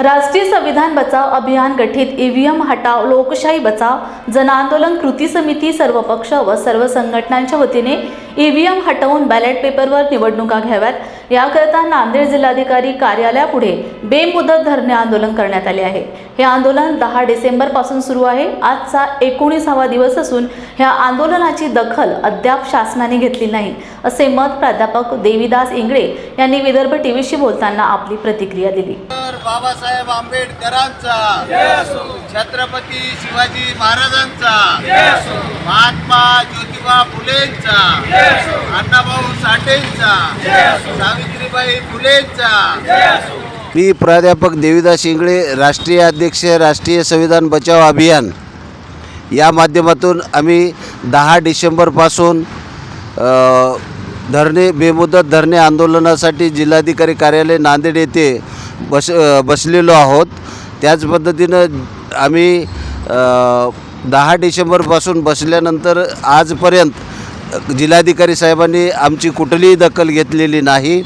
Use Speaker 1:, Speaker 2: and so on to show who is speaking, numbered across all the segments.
Speaker 1: राष्ट्रीय संविधान बचाव अभियान गठीत ईव्हीएम हटाव लोकशाही बचाव जन आंदोलन कृती समिती सर्व पक्ष व सर्व संघटनांच्या वतीने ईव्हीएम हटवून बॅलेट पेपरवर निवडणुका घ्याव्यात. याकरता नांदेड जिल्हाधिकारी कार्यालयापुढे बेमुदत धरणे आंदोलन करण्यात आले आहे. हे आंदोलन दहा डिसेंबरपासून सुरू आहे. आजचा एकोणीसावा दिवस असून ह्या आंदोलनाची दखल अद्याप शासनाने घेतली नाही असे मत प्राध्यापक देवीदास इंगळे यांनी विदर्भ टीव्हीशी बोलताना आपली प्रतिक्रिया दिली.
Speaker 2: बाबासाहेब आंबेडकरांचा. छत्रपती शिवाजी महाराजांचा. महात्मा ज्योतिबा फुलेंचा. अण्णाभाऊ साठेंचा. सावित्रीबाई फुलेंचा. मी प्राध्यापक देविदास शिंगळे राष्ट्रीय अध्यक्ष राष्ट्रीय संविधान बचाव अभियान. या माध्यमातून आम्ही दहा डिसेंबरपासून धरणे बेमुदत धरणे आंदोलनासाठी जिल्हाधिकारी कार्यालय नांदेड येथे बस बसलेलो आहोत. त्याच पद्धतीनं आम्ही दहा डिसेंबरपासून बसल्यानंतर आजपर्यंत जिल्हाधिकारी साहेबांनी आमची कुठलीही दखल घेतलेली नाही.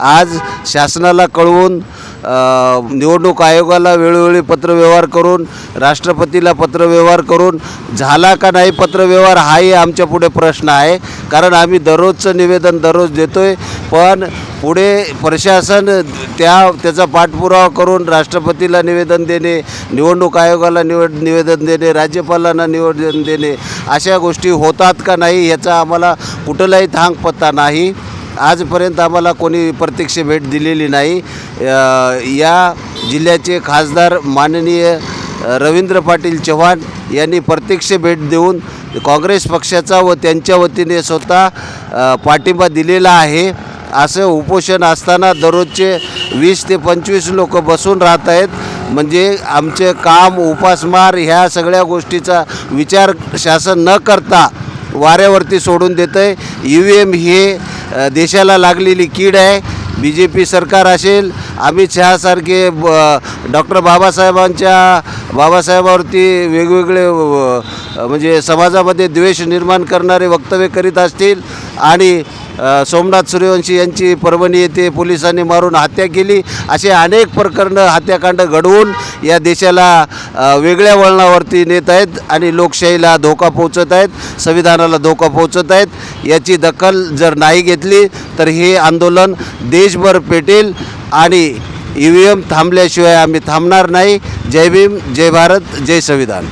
Speaker 2: आज शासनाला कळवून निवडणूक आयोगाला वेळोवेळी पत्रव्यवहार करून राष्ट्रपतीला पत्रव्यवहार करून झाला का नाही पत्रव्यवहार हाही आमच्या पुढे प्रश्न आहे. कारण आम्ही दररोजचं निवेदन दररोज देतो आहे पण पुढे प्रशासन त्या त्याचा पाठपुरावा करून राष्ट्रपतीला निवेदन देणे निवडणूक आयोगाला निवड निवेदन देणे राज्यपालांना निवेदन देणे अशा गोष्टी होतात का नाही याचा आम्हाला कुठलाही थांग पत्ता नाही. आजपर्यंत आम्हाला कोणी प्रत्यक्ष भेट दिलेली नाही. या जिल्ह्याचे खासदार माननीय रवींद्र पाटील चव्हाण यांनी प्रत्यक्ष भेट देऊन काँग्रेस पक्षाचा व त्यांच्या वतीने स्वतः पाठिंबा दिलेला आहे. असं उपोषण असताना दररोजचे वीस ते पंचवीस लोक बसून राहत आहेत. म्हणजे आमचे काम उपासमार ह्या सगळ्या गोष्टीचा विचार शासन न करता वाऱ्यावरती सोडून देतं आहे ई व्ही एम हे देशाला लागलेली कीड आहे. बी जे पी सरकार असेल अमित शहासारखे ब डॉक्टर बाबासाहेबांच्या बाबासाहेबावरती वेगवेगळे म्हणजे समाजामध्ये द्वेष निर्माण करणारे वक्तव्य करीत असतील आणि सोमनाथ सूर्यवंशी यांची परभणी येथे पोलिसांनी मारून हत्या केली. असे अनेक प्रकरणं हत्याकांड घडवून या देशाला वेगळ्या वळणावरती नेत आहेत आणि लोकशाहीला धोका पोहोचत आहेत संविधानाला धोका पोहोचत आहेत. याची दखल जर नाही घेतली तर हे आंदोलन देशभर पेटेल आणि ई व्ही एम थांबल्याशिवाय आम्ही थांबणार नाही. जय भीम जय भारत जय संविधान.